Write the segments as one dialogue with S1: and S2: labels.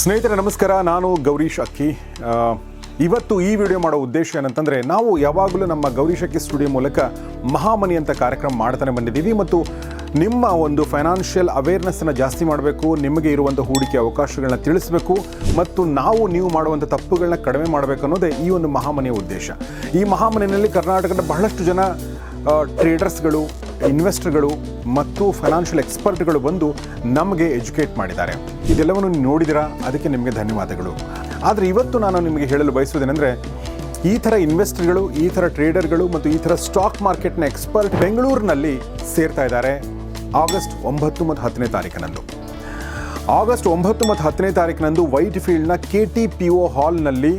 S1: ಸ್ನೇಹಿತರೆ, ನಮಸ್ಕಾರ. ನಾನು ಗೌರೀಶ್ ಅಕ್ಕಿ. ಇವತ್ತು ಈ ವಿಡಿಯೋ ಮಾಡೋ ಉದ್ದೇಶ ಏನಂತಂದರೆ, ನಾವು ಯಾವಾಗಲೂ ನಮ್ಮ ಗೌರೀಶ್ ಅಕ್ಕಿ ಸ್ಟುಡಿಯೋ ಮೂಲಕ ಮಹಾಮನಿ ಅಂತ ಕಾರ್ಯಕ್ರಮ ಮಾಡ್ತಾನೆ ಬಂದಿದ್ದೀವಿ ಮತ್ತು ನಿಮ್ಮ ಒಂದು ಫೈನಾನ್ಷಿಯಲ್ ಅವೇರ್ನೆಸ್ಸನ್ನು ಜಾಸ್ತಿ ಮಾಡಬೇಕು, ನಿಮಗೆ ಇರುವಂಥ ಹೂಡಿಕೆ ಅವಕಾಶಗಳನ್ನ ತಿಳಿಸಬೇಕು ಮತ್ತು ನಾವು ನೀವು ಮಾಡುವಂಥ ತಪ್ಪುಗಳನ್ನ ಕಡಿಮೆ ಮಾಡಬೇಕು ಅನ್ನೋದೇ ಈ ಒಂದು ಮಹಾಮನೆಯ ಉದ್ದೇಶ. ಈ ಮಹಾಮನಿಯಲ್ಲಿ ಕರ್ನಾಟಕದ ಬಹಳಷ್ಟು ಜನ ಟ್ರೇಡರ್ಸ್ಗಳು ಇನ್ವೆಸ್ಟರ್ಗಳು ಮತ್ತು ಫೈನಾನ್ಷಿಯಲ್ ಎಕ್ಸ್ಪರ್ಟ್ಗಳು ಬಂದು ನಮಗೆ ಎಜುಕೇಟ್ ಮಾಡಿದ್ದಾರೆ. ಇದೆಲ್ಲವನ್ನು ನೋಡಿದಿರಾ ಅದಕ್ಕೆ ನಿಮಗೆ ಧನ್ಯವಾದಗಳು. ಆದರೆ ಇವತ್ತು ನಾನು ನಿಮಗೆ ಹೇಳಲು ಬಯಸುವುದೇನೆಂದರೆ, ಈ ಥರ ಇನ್ವೆಸ್ಟರ್ಗಳು, ಈ ಥರ ಟ್ರೇಡರ್ಗಳು ಮತ್ತು ಈ ಥರ ಸ್ಟಾಕ್ ಮಾರ್ಕೆಟ್ನ ಎಕ್ಸ್ಪರ್ಟ್ ಬೆಂಗಳೂರಿನಲ್ಲಿ ಸೇರ್ತಾ ಇದ್ದಾರೆ ಆಗಸ್ಟ್ ಒಂಬತ್ತು ಮತ್ತು ಹತ್ತನೇ ತಾರೀಕಿನಂದು ಆಗಸ್ಟ್ ಒಂಬತ್ತು ಮತ್ತು ಹತ್ತನೇ ತಾರೀಕಿನಂದು ವೈಟ್ ಫೀಲ್ಡ್ನ ಕೆ ಟಿ ಪಿ ಒ ಹಾಲ್ನಲ್ಲಿ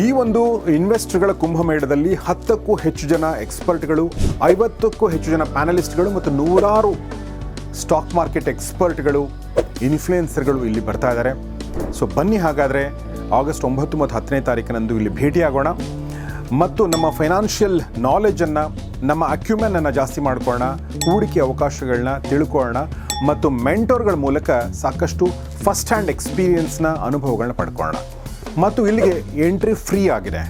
S1: ಈ ಒಂದು ಇನ್ವೆಸ್ಟರ್ಗಳ ಕುಂಭಮೇಳದಲ್ಲಿ ಹತ್ತಕ್ಕೂ ಹೆಚ್ಚು ಜನ ಎಕ್ಸ್ಪರ್ಟ್ಗಳು ಐವತ್ತಕ್ಕೂ ಹೆಚ್ಚು ಜನ ಪ್ಯಾನಲಿಸ್ಟ್ಗಳು ಮತ್ತು ನೂರಾರು ಸ್ಟಾಕ್ ಮಾರ್ಕೆಟ್ ಎಕ್ಸ್ಪರ್ಟ್ಗಳು ಇನ್ಫ್ಲೂಯೆನ್ಸರ್ಗಳು ಇಲ್ಲಿ ಬರ್ತಾ ಇದ್ದಾರೆ. ಸೊ ಬನ್ನಿ ಹಾಗಾದರೆ ಆಗಸ್ಟ್ ಒಂಬತ್ತು ಮತ್ತು ಹತ್ತನೇ ತಾರೀಕಿನಂದು ಇಲ್ಲಿ ಭೇಟಿಯಾಗೋಣ. ಮತ್ತು ನಮ್ಮ ಫೈನಾನ್ಷಿಯಲ್ ನಾಲೆಜನ್ನು ನಮ್ಮ ಅಕ್ಯುಮೆನನ್ನು ಜಾಸ್ತಿ ಮಾಡ್ಕೊಳ್ಳೋಣ, ಹೂಡಿಕೆ ಅವಕಾಶಗಳನ್ನ ತಿಳ್ಕೊಳ್ಳೋಣ ಮತ್ತು ಮೆಂಟೋರ್ಗಳ ಮೂಲಕ ಸಾಕಷ್ಟು ಫಸ್ಟ್ ಹ್ಯಾಂಡ್ ಎಕ್ಸ್ಪೀರಿಯನ್ಸ್ನ ಅನುಭವಗಳನ್ನ ಪಡ್ಕೊಳ್ಳೋಣ. ಮತ್ತು ಇಲ್ಲಿಗೆ ಎಂಟ್ರಿ ಫ್ರೀ ಆಗಿದೆ.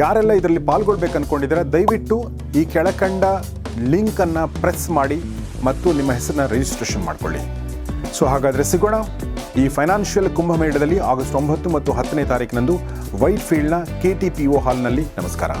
S1: ಯಾರೆಲ್ಲ ಇದರಲ್ಲಿ ಪಾಲ್ಗೊಳ್ಬೇಕು ಅಂದ್ಕೊಂಡಿದ್ದಾರೆ ದಯವಿಟ್ಟು ಈ ಕೆಳಕಂಡ ಲಿಂಕನ್ನು ಪ್ರೆಸ್ ಮಾಡಿ ಮತ್ತು ನಿಮ್ಮ ಹೆಸರನ್ನ ರಿಜಿಸ್ಟ್ರೇಷನ್ ಮಾಡಿಕೊಳ್ಳಿ. ಸೊ ಹಾಗಾದರೆ ಸಿಗೋಣ. ಈ ಫೈನಾನ್ಷಿಯಲ್ ಕುಂಭಮೇಳದಲ್ಲಿ ಆಗಸ್ಟ್ ಒಂಬತ್ತು ಮತ್ತು ಹತ್ತನೇ ತಾರೀಕಿನಂದು ವೈಟ್ ಫೀಲ್ಡ್ನ ಕೆ ಟಿ ಪಿ ಒ ಹಾಲ್ನಲ್ಲಿ ನಮಸ್ಕಾರ.